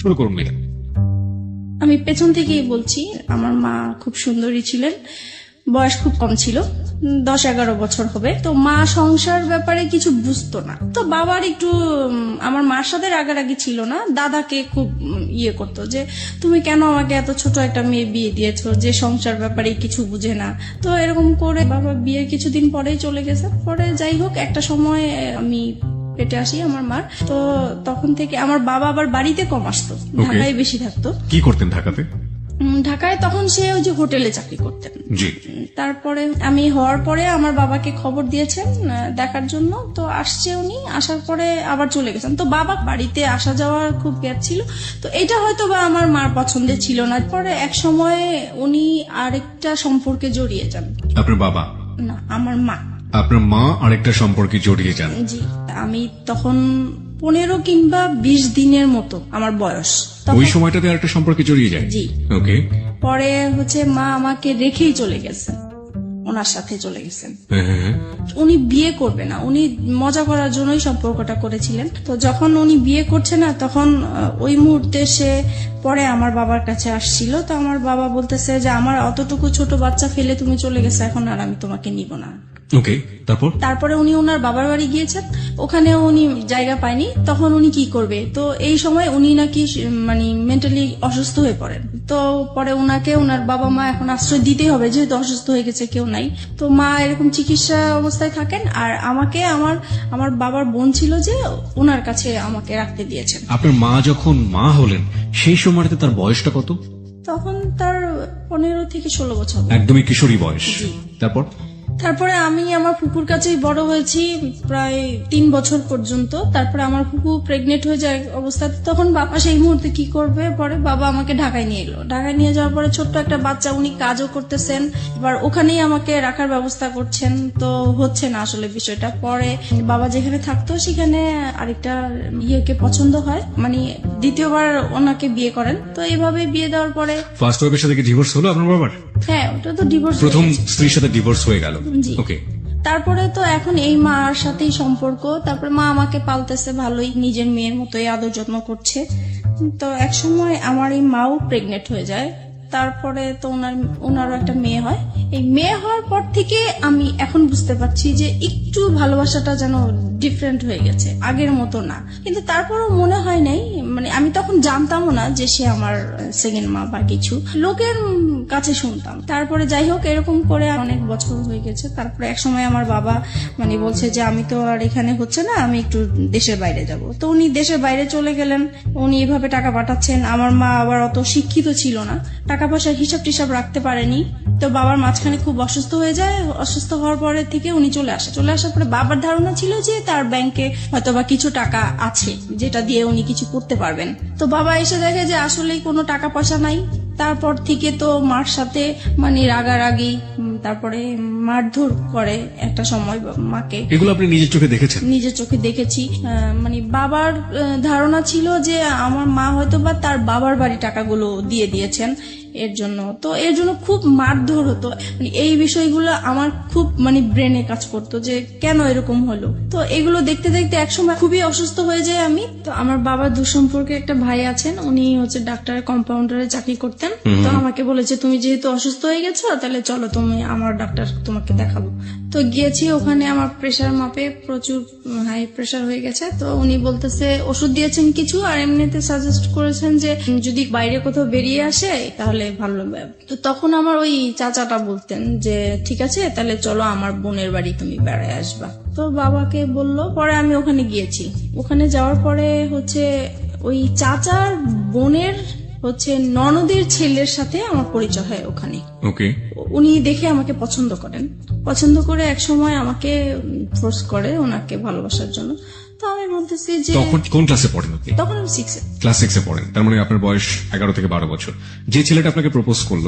শুরু করুন মিলা আমি পেছন থেকেই বলছি, আমার মা খুব সুন্দরী ছিলেন, বয়স খুব কম ছিল, দশ এগারো বছর হবে। তো মা সংসার ব্যাপারে কিছু বুঝতো না। তো বাবার একটু আমার মার সাথে রাগারাগি ছিল না। দাদাকে খুব ইয়ে করতো যে, তুমি কেন আমাকে এত ছোট একটা মেয়ে বিয়ে দিয়েছ? যে সংসার ব্যাপারে কিছু বুঝে না। তো এরকম করে বাবা বিয়ের কিছুদিন পরেই চলে গেছে। পরে যাই হোক, একটা সময় আমি পেটে আসি আমার মার। তো তখন থেকে আমার বাবা আবার বাড়িতে কম আসতো ঢাকায় বেশি থাকতো। কি করতেন ঢাকাতে? ঢাকায় তখন সে ওই যে হোটেলে চাকরি করতেন। তারপরে আমি হওয়ার পরে আমার বাবাকে খবর দিয়েছেন দেখার জন্য। তো আসছে উনি আসার পরে আবার চলে গেছেন। তো বাবা বাড়িতে আসা যাওয়ার খুব গ্যাপ ছিল। তো এটা হয়তো বা আমার মার পছন্দের ছিল না। পরে এক সময় উনি আরেকটা সম্পর্কে জড়িয়ে যান। আপনার বাবা? না আমার মা। আপনার মা আরেকটা সম্পর্কে জড়িয়ে যান। জি আমি তখন পনেরো কিংবা বিশ দিনের মতো আমার বয়স। ওই সময়টাতে আরেকটা সম্পর্কে জড়িয়ে যায়? জি। ওকে। পরে হচ্ছে মা আমাকে রেখেই চলে গেছেন। ওনার সাথে চলে গেছেন। হ্যাঁ হ্যাঁ হ্যাঁ। উনি বিয়ে করবে না। উনি মজা করার জন্যই সম্পর্কটা করেছিলেন। তো যখন উনি বিয়ে করছে না তখন ওই মুহূর্তে সে পরে আমার বাবার কাছে আসছিল। তো আমার বাবা বলতেছে যে আমার অতটুকু ছোট বাচ্চা ফেলে তুমি চলে গেছে এখন আর আমি তোমাকে নিব না। ওকে তারপর? তারপরে উনি ওনার বাবার বাড়ি গিয়েছেন। ওখানে উনি জায়গা পায়নি। তখন উনি কি করবে? তো এই সময় উনি নাকি মানে মেন্টালি অসুস্থ হয়ে পড়েন। তো পরে ওনাকে ওনার বাবা মা এখন আশ্রয় দিতেই হবে যেহেতু অসুস্থ হয়ে গেছে কেউ নাই। তো মা এরকম চিকিৎসা অবস্থায় থাকেন আর আমাকে আমার আমার বাবার বোন ছিল যে ওনার কাছে আমাকে রাখতে দিয়েছেন। আপনার মা যখন মা হলেন সেই সময়টাতে তার বয়সটা কত? তখন তার পনেরো থেকে ষোলো বছর একদমই কিশোরী বয়স। তারপর? তারপরে আমি আমার ফুপুর কাছেই বড় হয়েছি প্রায় তিন বছর পর্যন্ত। তারপরে আমার ফুপু প্রেগনেন্ট হয়ে যায় অবস্থাতে, তখন বাবা সেই মুহূর্তে কি করবে? পরে বাবা আমাকে ঢাকায় নিয়ে এলো। ঢাকায় নিয়ে যাওয়ার পরে ছোট্ট একটা বাচ্চা, উনি কাজও করতেছেন। এবার ওখানেই আমাকে রাখার ব্যবস্থা করছেন। তো হচ্ছে না আসলে বিষয়টা। পরে বাবা যেখানে থাকতো, সেখানে আরেকটা ইয়েকে পছন্দ হয়। মানে দ্বিতীয়বার ওনাকে বিয়ে করেন। তো এইভাবে বিয়ে দেওয়ার পরে ফার্স্ট ওয়াইফের সাথে কি ডিভোর্স হলো আপনার বাবার? হ্যাঁ ওটা তো ডিভোর্স প্রথম স্ত্রীর সাথে ডিভোর্স হয়ে গেল। জি। ওকে তারপরে তো এখন এই মার সাথেই সম্পর্ক। তারপরে মা আমাকে পালতেছে ভালোই নিজের মেয়ের মতোই আদর যত্ন করছে। তো এক সময় আমার এই মাও প্রেগনেন্ট হয়ে যায়। তারপরে তো ওনার ওনারও একটা মেয়ে হয়। এই মেয়ে হওয়ার পর থেকে আমি এখন বুঝতে পারছি যে একটু ভালোবাসাটা যেন ডিফারেন্ট হয়ে গেছে আগের মতো না। কিন্তু তারপরও মনে হয় নাই। মানে আমি তখন জানতামও না যে সে আমার সেকেন্ড মা বা কিছু। লোকের কাছে শুনতাম। তারপরে যাই হোক, এরকম করে অনেক বছর হয়ে গেছে। তারপরে এক সময় আমার বাবা মানে বলছে যে, আমি তো আর এখানে হচ্ছে না, আমি একটু দেশের বাইরে যাব। তো উনি দেশের বাইরে চলে গেলেন। উনি এভাবে টাকা পাঠাচ্ছেন। আমার মা আবার অত শিক্ষিত ছিল না। টাকা পয়সার হিসাব টিসাব রাখতে পারেনি। তো বাবার মাঝখানে খুব অসুস্থ হয়ে যায়। অসুস্থ হওয়ার পরে থেকে উনি চলে আসে। চলে আসার পরে বাবার ধারণা ছিল যে, তার ব্যাংকে হয়তো বা কিছু টাকা আছে, যেটা দিয়ে উনি কিছু করতে পারবেন। তো বাবা এসে দেখে যে, আসলেই কোনো টাকা পয়সা নাই। তারপর থেকে তো মার সাথে মানে রাগারাগি তারপরে মারধর করে একটা সময় মাকে। এগুলো আপনি নিজের চোখে দেখেছেন? নিজের চোখে দেখেছি। আহ, মানে বাবার ধারণা ছিল যে আমার মা হয়তো বা তার বাবার বাড়ি টাকাগুলো দিয়ে দিয়েছেন। এর জন্য। তো এর জন্য খুব মারধর হতো। মানে এই বিষয়গুলো আমার খুব মানে ব্রেনে কাজ করতো যে কেন এরকম হলো। তো এগুলো দেখতে দেখতে একসময় খুবই অসুস্থ হয়ে যায় আমি। তো আমার বাবার দুঃসম্পর্কে একটা ভাই আছেন উনি হচ্ছে ডাক্তারের কম্পাউন্ডারে চাকরি করতেন। তো আমাকে বলেছে তুমি যেহেতু অসুস্থ হয়ে গেছো তাহলে চলো তুমি আমার ডাক্তার তোমাকে দেখাবো। তো গিয়েছি ওখানে আমার প্রেশার মাপে প্রচুর হাই প্রেশার হয়ে গেছে। তো উনি বলতেছে ওষুধ দিয়েছেন কিছু? আর এমনিতে সাজেস্ট করেছেন যে যদি বাইরে কোথাও বেরিয়ে আসে তাহলে ভালো তো তখন আমার ওই চাচাটা বলতেন যে ঠিক আছে তাহলে চলো আমার বোনের বাড়ি তুমি বেড়ায় আসবা। তো বাবাকে বলল পরে আমি ওখানে গিয়েছি। ওখানে যাওয়ার পরে হচ্ছে ওই চাচার বোনের হচ্ছে ননদের ছেলের সাথে আমার পরিচয় হয় ওখানে। ওকে। উনি দেখে আমাকে পছন্দ করেন। পছন্দ করে এক সময় আমাকে ফোর্স করে ওনাকে ভালোবাসার জন্য। তো আমি বলতেছি যে তখন কোন ক্লাসে পড়েন আপনি? তখন আমি সিক্সে ক্লাস সিক্সে পড়েন। তার মানে আপনার বয়স এগারো থেকে বারো বছর। যে ছেলেটা আপনাকে প্রপোজ করল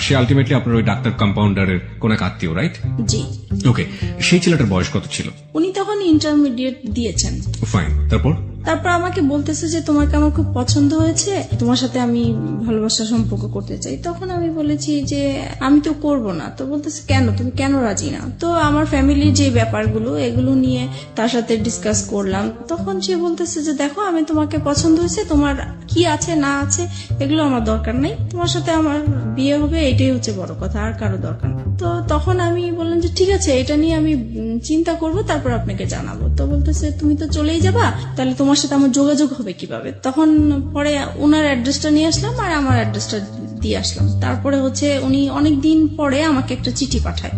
সে আলটিমেটলি আপনার ওই ডাক্তার কম্পাউন্ডারের কোন এক আত্মীয় রাইট জি। ওকে সেই ছেলেটার বয়স কত ছিল? উনি তখন ইন্টারমিডিয়েট দিয়েছেন। ফাইন তারপর? তারপর আমাকে বলতেছে যে, তোমাকে আমার খুব পছন্দ হয়েছে, তোমার সাথে আমি ভালোবাসা সম্পর্ক করতে চাই। তখন আমি বলেছি যে, আমি তো করব না। তো বলতেছে, কেন? তুমি কেন রাজি না? তো আমার ফ্যামিলির যে ব্যাপারগুলো, এগুলো নিয়ে তার সাথে ডিসকাস করলাম। তখন সে বলতেছে যে, দেখো, আমি তোমাকে পছন্দ হয়েছে, তোমার কি আছে, না আছে, এগুলো আমার দরকার নেই। তোমার সাথে আমার বিয়ে হবে, এটাই হচ্ছে বড় কথা, আর কারও দরকার নেই। তো তখন আমি বললাম যে, ঠিক আছে, এটা নিয়ে আমি চিন্তা করব, তারপর আপনাকে জানাব। তো বলতেছে, তুমি তো চলেই যাবা, তাহলে তোমার সাথে আমার যোগাযোগ হবে কীভাবে? তখন পরে ওনার অ্যাড্রেসটা নিয়ে আসলাম, আর আমার অ্যাড্রেসটা দিয়ে আসলাম। তারপরে হচ্ছে উনি অনেক দিন পরে আমাকে একটা চিঠি পাঠায়।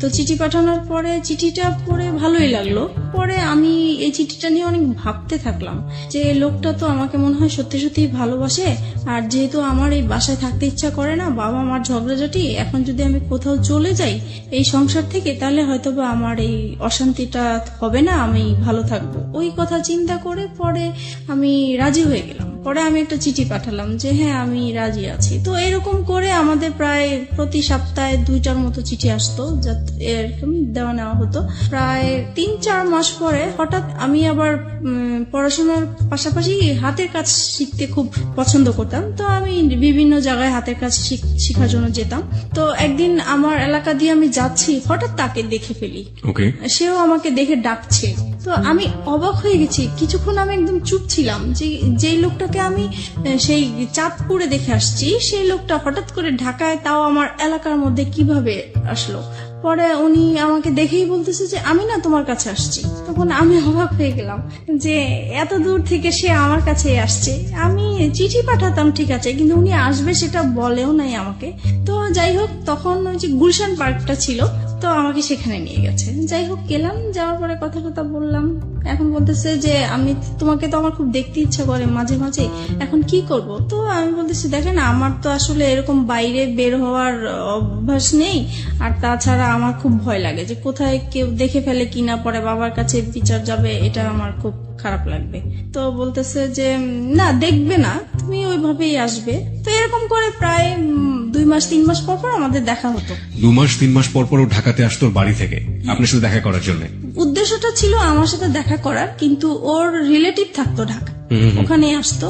তো চিঠি পাঠানোর পরে চিঠিটা পড়ে ভালোই লাগল। পরে আমি এই চিঠিটা নিয়ে অনেক ভাবতে থাকলাম যে লোকটা তো আমাকে মনে হয় সত্যি সত্যি ভালোবাসে, আর যেহেতু আমার এই বাসায় থাকতে ইচ্ছা করে না, বাবা আমার ঝগড়াঝাটি, এখন যদি আমি কোথাও চলে যাই এই সংসার থেকে, তাহলে হয়তো বা আমার এই অশান্তিটা হবে না, আমি ভালো থাকব। ওই কথা চিন্তা করে পরে আমি রাজি হয়ে গেলাম। পরে আমি একটা চিঠি পাঠালাম যে হ্যাঁ আমি রাজি আছি। তো এরকম করে আমাদের প্রায় প্রতি সপ্তাহে দুইটার মতো চিঠি আসতো এরকম দেওয়া নেওয়া হতো। প্রায় তিন চার মাস পরে হঠাৎ আমি আবার পড়াশোনার পাশাপাশি হাতের কাজ শিখতে খুব পছন্দ করতাম। তো আমি বিভিন্ন জায়গায় হাতের কাজ শিখ- শেখার জন্য যেতাম। তো একদিন আমার এলাকা দিয়ে আমি যাচ্ছি হঠাৎ তাকে দেখে ফেলি। সেও আমাকে দেখে ডাকছে। তো আমি অবাক হয়ে গেছি। কিছুক্ষণ আমি একদম চুপ ছিলাম যে যেই লোকটাকে আমি সেই চাঁদপুরে দেখে আসছি সেই লোকটা হঠাৎ করে ঢাকায় তাও আমার এলাকার মধ্যে কীভাবে আসলো? পরে উনি আমাকে দেখেই বলতেছে যে, আমি না তোমার কাছে আসছি। তখন আমি অবাক হয়ে গেলাম যে, এত দূর থেকে সে আমার কাছে আসছে। আমি চিঠি পাঠাতাম, ঠিক আছে, কিন্তু উনি আসবে সেটা বলেও নাই আমাকে। তো যাই হোক, তখন ওই যে গুলশান পার্কটা ছিল তো আমাকে সেখানে নিয়ে গেছে। যাই হোক, গেলাম, যাওয়ার পরে কথা টথা বললাম। এখন বলতেছে যে, আমি তোমাকে তো আমার খুব দেখতে ইচ্ছা করে মাঝে মাঝে। এখন কি করব? তো আমি বলতেছি, দেখেন, আমার তো আসলে এরকম বাইরে বের হওয়ার অভ্যাস নেই। আর তাছাড়া আমার খুব ভয় লাগে যে, কোথায় কেউ দেখে ফেলে কিনা, পরে বাবার কাছে বিচার যাবে, এটা আমার খুব খারাপ লাগবে। তো বলতেছে যে, না, দেখবে না, তুমি ওইভাবেই আসবে। তো এরকম করে প্রায় দুই মাস তিন মাস পর পর আমাদের দেখা হতো। দু মাস তিন মাস পর পর ও ঢাকাতে আসতো ওর বাড়ি থেকে আপনার সাথে দেখা করার জন্য। উদ্দেশ্যটা ছিল আমার সাথে দেখা করার কিন্তু ওর রিলেটিভ থাকতো ঢাকা। ওখানে আসতো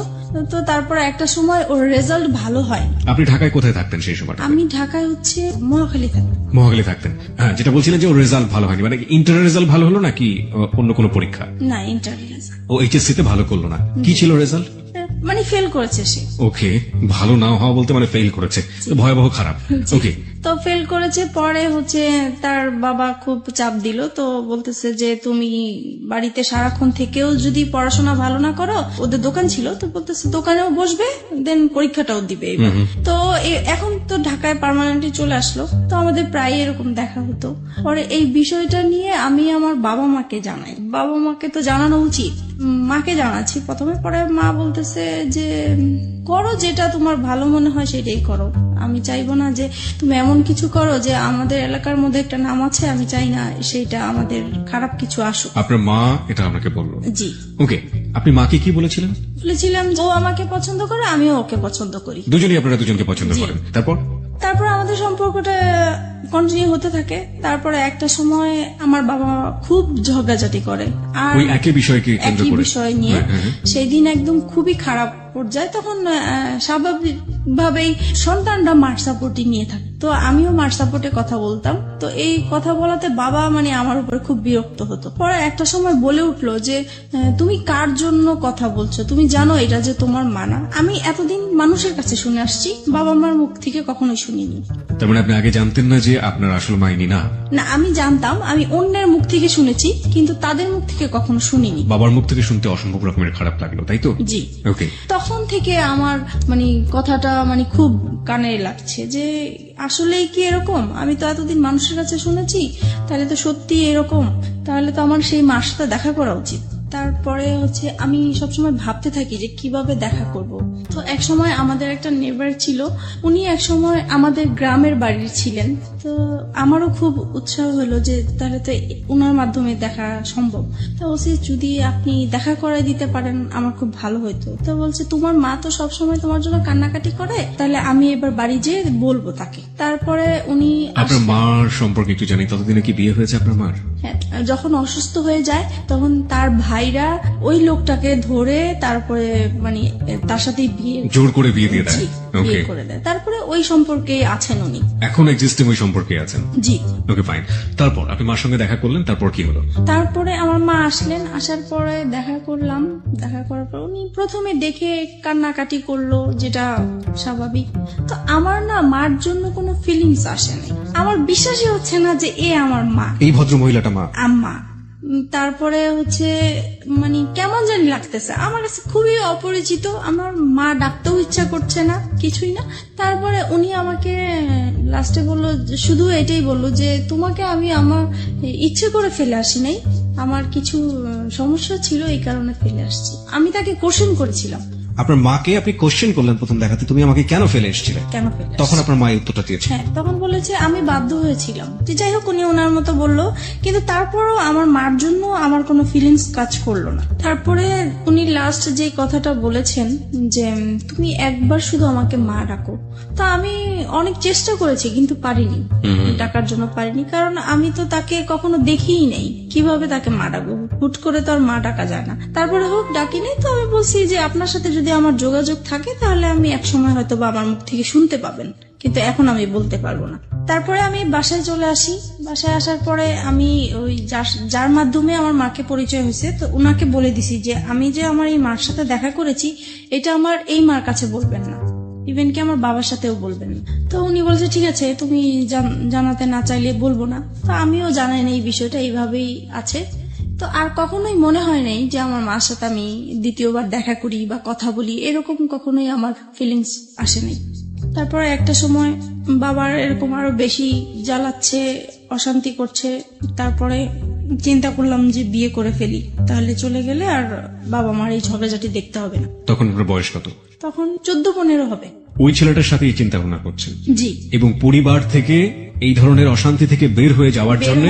তো তারপর একটা সময় ওর রেজাল্ট ভালো হয়। আপনি ঢাকায় কোথায় থাকতেন সেই সময় আমি ঢাকায় হচ্ছে মহাখালী থাকতাম। মহাখালী থাকতেন। হ্যাঁ যেটা বলছিলেন যে ওর রেজাল্ট ভালো হয়নি মানে ইন্টারের রেজাল্ট ভালো হলো নাকি অন্য কোনো পরীক্ষা? না ইন্টারভিউ ও এইচএসসি তে ভালো করল না। কি ছিল রেজাল্ট মানে ফেল করেছে সে। ওকে ভালো না হওয়া বলতে মানে ফেল করেছে। ভয়াবহ খারাপ। ওকে তো ফেল করেছে পরে হচ্ছে তার বাবা খুব চাপ দিল তো বলতেছে যে তুমি বাড়িতে সারাক্ষণ থেকেও যদি পড়াশোনা ভালো না করো ওদের দোকান ছিল তো বলতেছে দোকানেও বসবে দেন পরীক্ষাটাও দিবে এবার। তো এখন তো ঢাকায় পার্মানেন্টলি চলে আসলো তো আমাদের প্রায় এরকম দেখা হতো। পরে এই বিষয়টা নিয়ে আমি আমার বাবা মাকে জানাই। বাবা মাকে তো জানানো উচিত মাকে জানাচ্ছি প্রথমে পরে মা বলতেছে যে করো যেটা তোমার ভালো মনে হয় সেটাই করো। আমি চাইব না যে তুমি এমন কিছু করো যে আমাদের এলাকার মধ্যে একটা নাম আছে আমি চাই না সেটা আমাদের খারাপ কিছু আসুক। আপনার মা এটা আপনাকে বলল। জি। ওকে আপনি মাকে কি বলেছিলেন? বলেছিলাম যে ও আমাকে পছন্দ করে আমিও ওকে পছন্দ করি। দুজনই আপনারা দুজনকে পছন্দ করেন। তারপর? তারপর আমাদের সম্পর্কটা কন্টিনিউ হতে থাকে। তারপরে একটা সময় আমার বাবা খুব ঝগড়াঝাটি করে। আর একই বিষয় নিয়ে হ্যাঁ, হ্যাঁ। সেই দিন একদম খুবই খারাপ পর্যায়ে তখন স্বাভাবিক ভাবেই সন্তানরা মার সাপোর্টই নিয়ে থাকে। তো আমিও মার সাপোর্টে কথা বলতাম। তো এই কথা বলাতে বাবা মানে আমার উপরে খুব বিরক্ত হতো। পরে একটা সময় বলে উঠল যে তুমি কার জন্য কথা বলছো? তুমি জানো এটা যে তোমার মানা আমি এতদিন মানুষের কাছে শুনে আসছি বাবা মার মুখ থেকে কখনোই শুনিনি। তার মানে আপনি আগে জানতেন না যে আপনার আসল মাইনি না? না আমি জানতাম আমি অন্যের মুখ থেকে শুনেছি কিন্তু তাদের মুখ থেকে কখনো শুনিনি। বাবার মুখ থেকে শুনতে অসম্ভব রকমের খারাপ লাগল তাই তো? জি। ওকে তখন থেকে আমার মানে কথাটা মানে খুব কানে লাগছে যে, আসলেই কি এরকম? আমি তো এতদিন মানুষের কাছে শুনেছি, তাহলে তো সত্যি এরকম। তাহলে তো আমার সেই মাসটা দেখা করা উচিত। তারপরে হচ্ছে আমি সবসময় ভাবতে থাকি যে কীভাবে দেখা করব। তো এক সময় আমাদের একটা নেবার ছিল উনি এক সময় আমাদের গ্রামের বাড়ির ছিলেন। তো আমারও খুব উৎসাহ হলো যে তাহলে তো ওনার মাধ্যমে দেখা সম্ভব। তো বলছে যদি আপনি দেখা করাই দিতে পারেন আমার খুব ভালো হতো তো বলছে তোমার মা তো সবসময় তোমার জন্য কান্নাকাটি করে তাহলে আমি এবার বাড়ি যেয়ে বলব তাকে। তারপরে উনি আপনার মার সম্পর্কে একটু জানি ততদিনে কি বিয়ে হয়েছে আপনার মার? হ্যাঁ, যখন অসুস্থ হয়ে যায় তখন তার ভাই ভাইরা ওই লোকটাকে ধরে তারপরে মানে তার সাথে বিয়ে জোর করে বিয়ে দিয়ে দেয়? ওকে করে দেয়। তারপরে ওই সম্পর্কে আছেন উনি। এখন এক্সিস্টিং ওই সম্পর্কে আছেন? জি। ওকে ফাইন তারপর আপনি মার সঙ্গে দেখা করলেন তারপর কি হলো? তারপরে আমার মা আসলেন আসার পরে দেখা করলাম। দেখা করার পর উনি প্রথমে দেখে কান্নাকাটি করল যেটা স্বাভাবিক। তো আমার না মার জন্য কোনো ফিলিংস আসেনি আমার বিশ্বাসই হচ্ছে না যে এ আমার মা। এই ভদ্র মহিলাটা মা? আম্মা। তারপরে হচ্ছে মানে কেমন জানি লাগতেছে। আমার কাছে খুবই অপরিচিত। আমার মা ডাকতেও ইচ্ছা করছে না, কিছুই না। তারপরে উনি আমাকে লাস্টে বলল, শুধু এটাই বলল যে, তোমাকে আমি আমার ইচ্ছে করে ফেলে আসি নাই। আমার কিছু সমস্যা ছিল, এই কারণে ফেলে আসছি। আমি তাকে কোশ্চেন করেছিলাম। আপনার মাকে আপনি কোশ্চেন করলেন প্রথম দেখাতে তুমি আমাকে কেন ফেলে এসেছিলে? কেন ফেলে তখন আপনার মা এই উত্তরটা দিয়েছে। হ্যাঁ তখন বলেছে আমি বাধ্য হয়েছিলাম। যে যাই হোক উনি ওনার মতো বলল কিন্তু তারপরও আমার মার জন্য আমার কোনো ফিলিংস কাজ করল না। তারপরে উনি লাস্ট যে কথাটা বলেছেন যে তুমি একবার শুধু আমাকে মা ডাকো। তা আমি অনেক চেষ্টা করেছি কিন্তু পারিনি। ডাকার জন্য পারিনি কারণ আমি তো তাকে কখনো দেখিই নেই। কীভাবে তাকে মা ডাকবো? হুট করে তো আর মা ডাকা যায় না। তারপরে হোক ডাকি নাই তো আমি বলছি যে আপনার সাথে যদি আমার যোগাযোগ থাকে, তাহলে আমি একসময় হয়তো বা আমার মুখ থেকে শুনতে পাবেন। কিন্তু এখন আমি বলতে পারব না। তারপরে আমি বাসায় চলে আসি। বাসায় আসার পরে আমি ওই যার- মাধ্যমে আমার মাকে পরিচয় হয়েছে, তো ওনাকে বলে দিছি যে, আমি যে আমার এই মার সাথে দেখা করেছি, এটা আমার এই মার কাছে বলবেন না। ইভেন কি আমার বাবার সাথেও বলবেন না। তো উনি বলছে, ঠিক আছে, তুমি জানাতে না চাইলে বলব না। তো আমিও জানাই না এই বিষয়টা এইভাবেই আছে। তো আর কখনোই মনে হয় নাই যে আমার মার সাথে আমি দ্বিতীয়বার দেখা করি বা কথা বলি এরকম কখনোই আমার ফিলিংস আসে নাই। তারপরে একটা সময় বাবার এরকম আরও বেশি জ্বালাচ্ছে অশান্তি করছে তারপরে চিন্তা করলাম যে বিয়ে করে ফেলি তাহলে চলে গেলে আর বাবা মার এই ঝগড়াঝাটি দেখতে হবে না। তখন আপনার বয়স কত? তখন চোদ্দ পনেরো হবে। ওই ছেলেটার সাথে এই চিন্তা ভাবনা করছেন? জি। এবং পরিবার থেকে এই ধরনের অশান্তি থেকে বের হয়ে যাওয়ার জন্য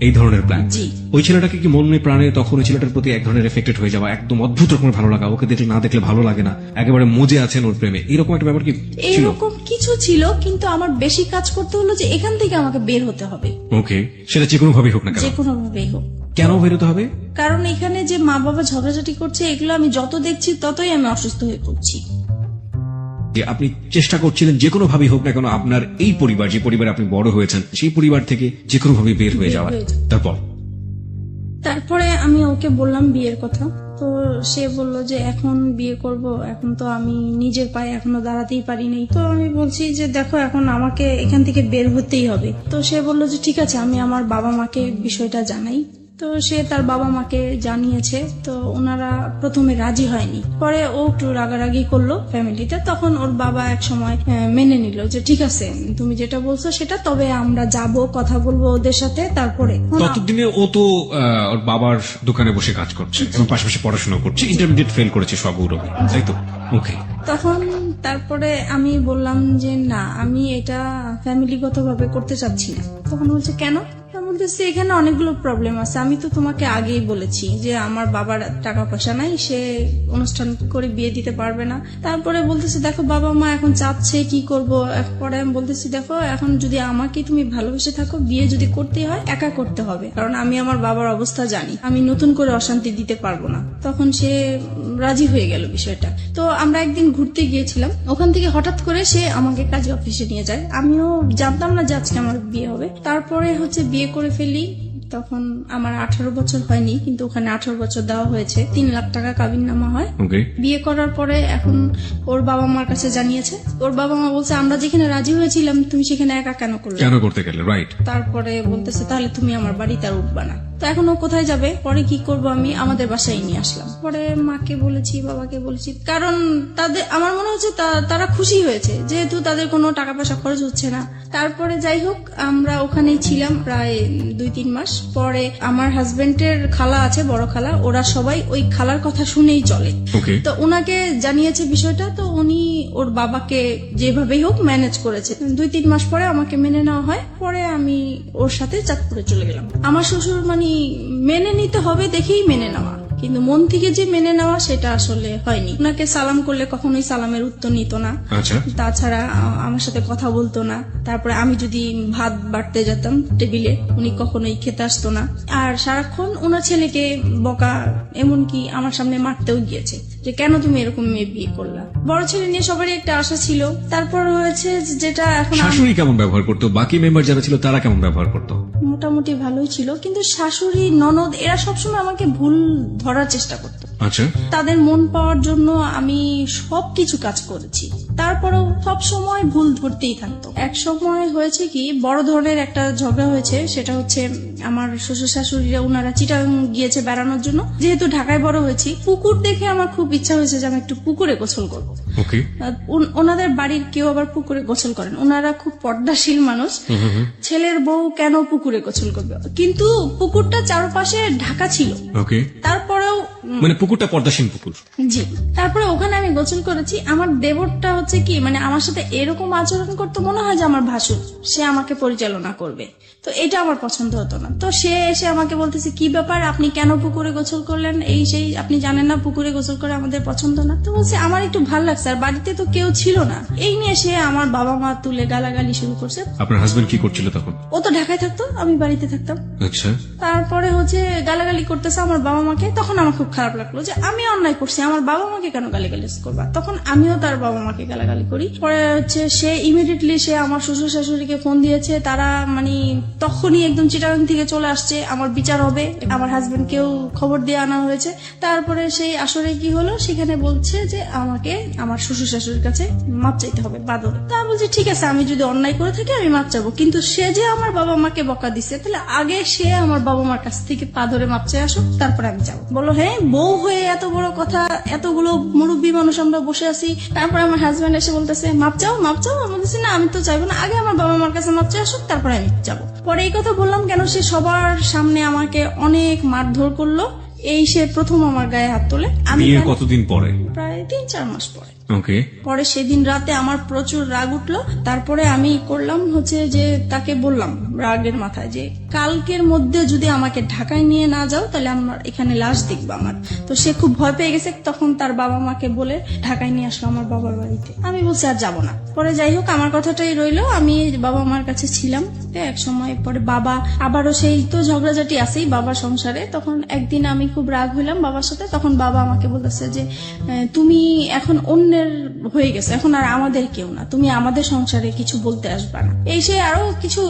এই ধরনের প্ল্যান ওই ছেলেটাকে কি মনে প্রাণে তখন ওই ছেলেটার প্রতি এক ধরনের এফেক্টেড হয়ে যাওয়া একদম অদ্ভুত রকমের ভালো লাগা ওকে দেখলে না দেখলে ভালো লাগে না একেবারে মজে আছেন ওর প্রেমে এরকম একটা ব্যাপার কি ছিল? এইরকম কিছু ছিল কিন্তু আমার বেশি কাজ করতে হলো যে এখান থেকে আমাকে বের হতে হবে। ওকে সেটা যে কোনো ভাবেই হোক না কেন। যে কোনো ভাবেই হোক। কেন বেরোতে হবে? কারণ এখানে যে মা বাবা ঝগড়াঝাটি করছে এগুলো আমি যত দেখছি ততই আমি অসুস্থ হয়ে পড়ছি। যে আপনি চেষ্টা করছিলেন যে কোনো ভাবেই হোক না কেন আপনার এই পরিবার যে পরিবারে আপনি বড় হয়েছেন সেই পরিবার থেকে যে কোনো ভাবে বের হয়ে যাওয়ার। হয়ে যাওয়া। তারপর? তারপরে আমি ওকে বললাম বিয়ের কথা। তো সে বলল যে এখন বিয়ে করব এখন তো আমি নিজের পায়ে এখনও দাঁড়াতেই পারি নাই। তো আমি বলছি যে দেখো এখন আমাকে এখান থেকে বের হতেই হবে। তো সে বলল যে ঠিক আছে আমি আমার বাবা মাকে বিষয়টা জানাই। তো সে তার বাবা মাকে জানিয়েছে তো ওনারা প্রথমে রাজি হয়নি। পরে ও একটু রাগারাগি করল ফ্যামিলিতে তখন ওর বাবা এক সময় মেনে নিল যে ঠিক আছে তুমি যেটা বলছো সেটা তবে আমরা যাব কথা বলব ওদের সাথে তারপরে ততদিনে ও তো ওর বাবার দোকানে বসে কাজ করছে এবং পাশাপাশি পড়াশোনা করছে। ইন্টারমিডিয়েট ফেল করেছে সগৌরবে তাই তো? ওকে তখন তারপরে আমি বললাম যে না আমি এটা ফ্যামিলিগত ভাবে করতে চাচ্ছি না। তখন বলছে কেন? আমি বলতেছি, এখানে অনেকগুলো প্রবলেম আছে। আমি তো তোমাকে আগেই বলেছি যে আমার বাবার টাকা পয়সা নাই, সে অনুষ্ঠান করে বিয়ে দিতে পারবে না। তারপরে বলতেছে, দেখো, বাবা মা এখন চাচ্ছে কি করব? পরে আমি বলতেছি, দেখো, এখন যদি আমাকে তুমি ভালোবেসে থাকো, বিয়ে যদি করতে হয়, একা করতে হবে। কারণ আমি আমার বাবার অবস্থা জানি। আমি নতুন করে অশান্তি দিতে পারব না। তখন সে রাজি হয়ে গেল বিষয়টা। তো আমরা একদিন ঘুরতে গিয়েছিলাম। ওখান থেকে হঠাৎ করে সে আমাকে কাজে অফিসে নিয়ে যায়। আমিও জানতাম না যে আজকে আমার বিয়ে হবে। তারপরে হচ্ছে বিয়ে করে ফেলি তখন আমার আঠারো বছর হয়নি কিন্তু ওখানে আঠারো বছর দেওয়া হয়েছে। তিন লাখ টাকা কাবিন নামা হয় বিয়ে করার পরে এখন ওর বাবা মার কাছে জানিয়েছে। ওর বাবা মা বলছে আমরা যেখানে রাজি হয়েছিলাম তুমি সেখানে একা কেন করলে? কেন করতে গেলে? রাইট তারপরে বলতেছে তাহলে তুমি আমার বাড়িতে আর উঠবা না। তো এখন ও কোথায় যাবে? পরে কি করব আমি? আমাদের বাসায় নিয়ে আসলাম। পরে মাকে বলেছি বাবাকে বলেছি। কারণ তাদের আমার মনে হচ্ছে তারা খুশি হয়েছে। যেহেতু তাদের কোনো টাকা পয়সা খরচ হচ্ছে না। তারপরে যাই হোক আমরা ওখানেই ছিলাম প্রায় দুই তিন মাস। পরে আমার হাজবেন্ডের খালা আছে বড় খালা ওরা সবাই ওই খালার কথা শুনেই চলে। তো ওনাকে জানিয়েছে বিষয়টা তো উনি ওর বাবাকে যেভাবেই হোক ম্যানেজ করেছে। দুই তিন মাস পরে আমাকে মেনে নেওয়া হয়। পরে আমি ওর সাথে চাঁদপুরে চলে গেলাম। আমার শ্বশুর মানে মেনে নিতে হবে দেখেই মেনে নেওয়া। কিন্তু মন থেকে যে মেনে নেওয়া সেটা আসলে হয়নি। ওনাকে সালাম করলে কখনোই সালামের উত্তর নিত না। আচ্ছা। তাছাড়া আমার সাথে কথা বলতো না। তারপরে আমি যদি ভাত বাড়তে যেতাম টেবিলে উনি কখনোই খেতে আসতো না। আর সারাক্ষণ ওনার ছেলেকে বকা এমনকি আমার সামনে মারতেও গিয়েছে। যে কেন তুমি এরকম মেয়ে বিয়ে করলা? বড় ছেলে নিয়ে সবারই একটা আশা ছিল। তারপর হয়েছে যেটা এখন শাশুড়ি কেমন ব্যবহার করতো? বাকি মেম্বার যারা ছিল তারা কেমন ব্যবহার করতো? মোটামুটি ভালোই ছিল কিন্তু শাশুড়ি ননদ এরা সবসময় আমাকে ভুল ধরার চেষ্টা করতো। আচ্ছা। তাদের মন পাওয়ার জন্য আমি সব কিছু কাজ করেছি। তারপরেও সব সময় ভুল ধরতেই থাকতো। এক সময় হয়েছে কি বড় ধরনের একটা ঝগড়া হয়েছে সেটা হচ্ছে আমার শ্বশুর শাশুড়িরা ওনারা চিটাং গিয়েছে বেড়ানোর জন্য। যেহেতু ঢাকায় বড় হয়েছি পুকুর দেখে আমার খুব ইচ্ছা হয়েছে যে আমি একটু পুকুরে গোসল করব। ওনাদের বাড়ির কেউ আবার পুকুরে গোসল করেন। ওনারা খুব পর্দাশীল মানুষ। ছেলের বউ কেন পুকুরে গোসল করবে? কিন্তু পুকুরটা চারপাশে ঢাকা ছিল। ওকে। তারপরেও মানে পুকুরটা পর্দাসীন পুকুর। জি। তারপরে ওখানে আমি গোসল করেছি। আমার দেবরটা হচ্ছে কি মানে আমার সাথে এরকম আচরণ করতে মনে হয় যে আমার ভাসুর সে আমাকে পরিচালনা করবে। তো এটা আমার পছন্দ হতো না। তো সে এসে আমাকে বলতেছে কি ব্যাপার? আপনি কেন পুকুরে গোসল করলেন? এই সেই আপনি জানেন না পুকুরে গোসল করে আমাদের পছন্দ না? তো বলছে আমার একটু ভালো লাগছে। আর বাড়িতে তো কেউ ছিল না। এই নিয়ে সে আমার বাবা মা তুলে গালাগালি শুরু করছে। আপনার হাজবেন্ড কি করছিল তখন? ও তো ঢাকায় থাকতো আমি বাড়িতে থাকতাম। আচ্ছা। তারপরে হচ্ছে গালাগালি করতেছে আমার বাবা মাকে। তখন আমার খুব খারাপ লাগল যে আমি অন্যায় করছি, আমার বাবা মাকে কেন গালিগালি করবা? তখন আমিও তার বাবা মাকে গালাগালি করি। পরে হচ্ছে সে ইমিডিয়েটলি সে আমার শ্বশুর শাশুড়িকে ফোন দিয়েছে, তারা মানে তখনই একদম চিটাগাং থেকে চলে আসছে, আমার বিচার হবে, আমার হাজবেন্ড কেউ খবর দিয়ে আনা হয়েছে। তারপরে সেই আসরে কি হলো? সেখানে বলছে যে আমাকে আমার শ্বশুর শাশুড়ির কাছে মাপ চাইতে হবে বাদর তা বলছি, ঠিক আছে, আমি যদি অন্যায় করে থাকি, আমি মাপ চাবো। কিন্তু সে যে আমার বাবা মাকে বকা দিছে, তাহলে আগে সে আমার বাবা মার কাছ থেকে পা ধরে মাপ চাই আসুক, তারপরে আমি যাব। বলো হ্যাঁ বউ হয়ে এত বড় কথা এতগুলো মুরব্বী মানুষ আমরা বসে আছি তারপর আমার হাজব্যান্ড এসে বলতেছে মাপ চাও মাপ চাও? আমি বলতেছি না আমি তো চাইব না। আগে আমার বাবা মার কাছে মাপ চাই আসুক তারপরে আমি যাব। পরে এই কথা বললাম কেন সে সবার সামনে আমাকে অনেক মারধর করল। এই সে প্রথম আমার গায়ে হাত তোলে। আমি কতদিন পরে? প্রায় তিন চার মাস পরে। ওকে পরে সেদিন রাতে আমার প্রচুর রাগ উঠল। তারপরে আমি করলাম হচ্ছে যে তাকে বললাম রাগের মাথায় যে, কালকের মধ্যে যদি আমাকে ঢাকায় নিয়ে না যাও, তাহলে আমার এখানে লাশ দেখব আমার। তো সে খুব ভয় পেয়ে গেছে। তখন তার বাবা মাকে বলে, ঢাকায় নিয়ে আসলো আমার বাবার বাড়িতে। আমি বলছি, আর যাব না। পরে যাই হোক, আমার কথাটাই রইল। আমি বাবা মার কাছে ছিলাম। এক সময় পরে বাবা আবারও সেই তো ঝগড়াঝাটি আছেই বাবার সংসারে। তখন একদিন আমি খুব রাগ হইলাম বাবার সাথে। তখন বাবা আমাকে বলতেছে যে তুমি এখন অন্যের হয়ে গেছে। এখন আর আমাদের কেউ না। তুমি আমাদের সংসারে কিছু বলতে আসবা না। এই সে আরও কিছু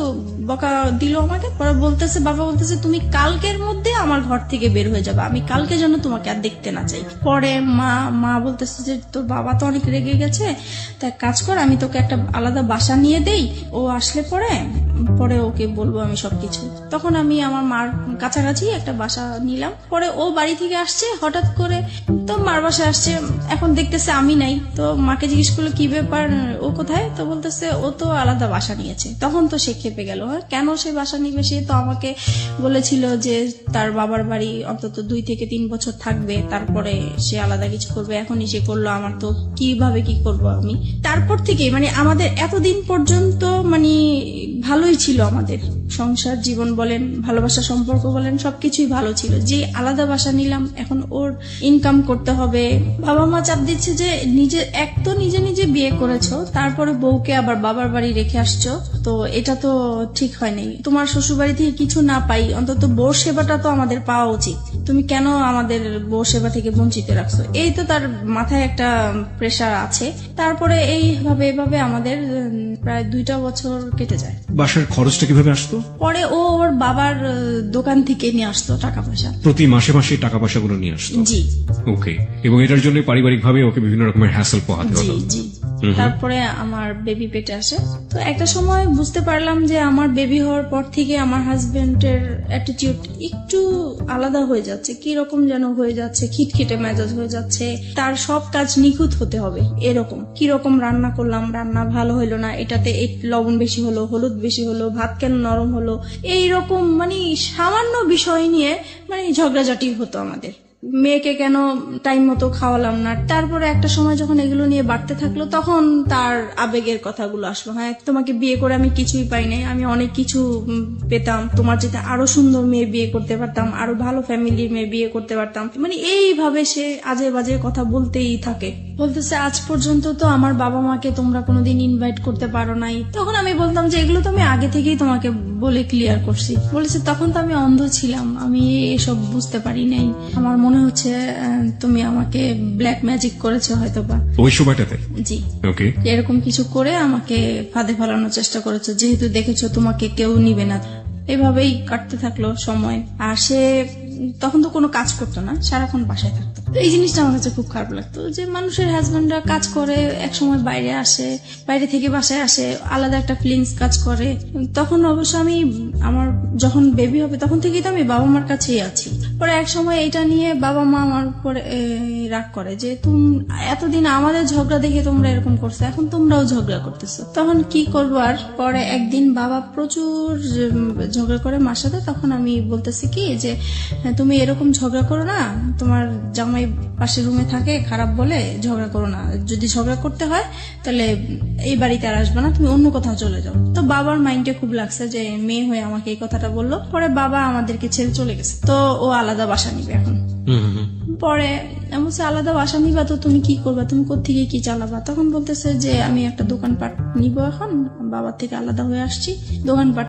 বকা দিল আমাকে। পরে বলতেছে, বাবা বলতেছে, তুমি কালকের মধ্যে আমার ঘর থেকে বের হয়ে যাবে। আমি কালকে যেন তোমাকে আর দেখতে না চাই। পরে মা মা বলতেছে যে, তোর বাবা তো অনেক রেগে গেছে। তা কাজ কর, আমি তোকে একটা আলাদা বাসা নিয়ে দেই। ও আসলে পরে পরে ওকে বলব আমি সবকিছু। তখন আমি আমার মার কাছাকাছি একটা বাসা নিলাম। পরে ও বাড়ি থেকে আসছে, হঠাৎ করে তো মার বাসায় আসছে, এখন দেখতেছে আমি নাই। তো মাকে জিজ্ঞেস করল, কি ব্যাপার? ও কোথায়? তো বলতেছে, ও তো আলাদা বাসা নিয়েছে। তখন তো সে খেপে গেল হ্যাঁ কেন সে বাসা নিবে? সে তো আমাকে বলেছিল যে তার বাবার বাড়ি অন্তত দুই থেকে তিন বছর থাকবে, তারপরে সে আলাদা কিছু করবে। এখনই সে করল, আমার তো কীভাবে কি করব আমি? তারপর থেকে মানে আমাদের এতদিন পর্যন্ত মানে ভালোই ছিল আমাদের। সংসার, জীবন বলেন, ভালোবাসা সম্পর্ক বলেন, সবকিছুই ভালো ছিল। যে আলাদা বাসা নিলাম, এখন ওর ইনকাম করতে হবে। বাবা মা চাপ দিচ্ছে যে নিজে, এক তো নিজে নিজে বিয়ে করেছ, তারপরে বউকে আবার বাবার বাড়ি রেখে আসছো, তো এটা তো ঠিক হয়নি। তোমার শ্বশুর বাড়ি থেকে কিছু না পাই, অন্তত বউ সেবাটা তো আমাদের পাওয়া উচিত। তুমি কেন আমাদের বউ সেবা থেকে বঞ্চিত রাখছো? এই তো তার মাথায় একটা প্রেশার আছে। তারপরে এইভাবে, এভাবে আমাদের প্রায় দুইটা বছর কেটে যায়। বাসার খরচটা কীভাবে আসতো? পরে ও ওর বাবার দোকান থেকে নিয়ে আসতো টাকা পয়সা প্রতি মাসে মাসে টাকা পয়সাগুলো নিয়ে আসতো? জি। ওকে। এবং এটার জন্য পারিবারিক ভাবে ওকে বিভিন্ন রকমের হ্যাসেল পোহাতে জি হতো জি। তারপরে আমার বেবি পেটে আসে। তো একটা সময় বুঝতে পারলাম যে আমার বেবি হওয়ার পর থেকে আমার হাজবেন্ডের অ্যাটিটিউড একটু আলাদা হয়ে যাচ্ছে। কি রকম যেন হয়ে যাচ্ছে, খিটখিটে মেজাজ হয়ে যাচ্ছে। তার সব কাজ নিখুঁত হতে হবে, এরকম। কি রকম রান্না করলাম, রান্না ভালো হলো না, এটাতে লবণ বেশি হলো, হলুদ বেশি হলো, ভাত কেন নরম হলো? এই রকম মানে সামান্য বিষয় নিয়ে মানে ঝগড়াঝাটি হতো আমাদের। মেয়েকে কেন টাইম মতো খাওয়ালাম না। তারপরে একটা সময় যখন এগুলো নিয়ে বাড়তে থাকল, তখন তার আবেগের কথাগুলো আসলো। হ্যাঁ তোমাকে বিয়ে করে আমি কিছুই পাই নাই। আমি অনেক কিছু পেতাম। তোমার যেতে আরও সুন্দর মেয়ে বিয়ে করতে পারতাম। আরও ভালো ফ্যামিলির মেয়ে বিয়ে করতে পারতাম। মানে এইভাবে সে আজে বাজে কথা বলতেই থাকে। বলতেছে, আজ পর্যন্ত তো আমার বাবা মাকে তোমরা কোনোদিন ইনভাইট করতে পারো নাই। তখন আমি বলতাম যে, এগুলো তো আমি আগে থেকেই তোমাকে বলে ক্লিয়ার করছি। বলেছে, তখন তো আমি অন্ধ ছিলাম। আমি এসব বুঝতে পারি নাই। আমার মনে হচ্ছে আহ, তুমি আমাকে ব্ল্যাক ম্যাজিক করেছ হয়তো বা ওই সময়টাতে? জি। ওকে এরকম কিছু করে আমাকে ফাঁদে ফেলানোর চেষ্টা করেছ যেহেতু দেখেছ তোমাকে কেউ নিবে না। এভাবেই কাটতে থাকল সময়। আর সে তখন তো কোনো কাজ করতো না সারাক্ষণ বাসায় থাকতো। তো এই জিনিসটা আমার কাছে খুব খারাপ লাগতো যে মানুষের হাজবেন্ডরা কাজ করে এক সময় বাইরে আসে বাইরে থেকে বাসায় আসে আলাদা একটা ফিলিংস কাজ করে। তখন অবশ্য আমি আমার যখন বেবি হবে তখন থেকেই তো আমি বাবা মার কাছেই আছি। পরে এক সময় এটা নিয়ে বাবা মা আমার উপরে রাগ করে যে তুমি এতদিন আমাদের ঝগড়া দেখে তোমরা এরকম করছ এখন তোমরাও ঝগড়া করতেছো। তখন কি করব আর? পরে একদিন বাবা প্রচুর ঝগড়া করে মার সাথে তখন আমি বলতেছি কি যে হ্যাঁ, তুমি এরকম ঝগড়া করো না তোমার জামাই পাশের রুমে থাকে খারাপ বলে ঝগড়া করো না। যদি ঝগড়া করতে হয় তাহলে এই বাড়িতে আর আসবে না তুমি অন্য কোথাও চলে যাও। তো বাবার মাইন্ডে খুব লাগছে যে মেয়ে হয়ে আমাকে এই কথাটা বলল। পরে বাবা আমাদেরকে ছেড়ে চলে গেছে। তো ও আলাদা বাসা নিবে এখন। পরে এমন আলাদা বাসা নিবা তো তুমি কি করবা? তুমি কোথেকে কি চালাবা? তখন বলতেছে যে আমি একটা দোকানপাট নিব এখন বাবার থেকে আলাদা হয়ে আসছি। দোকানপাট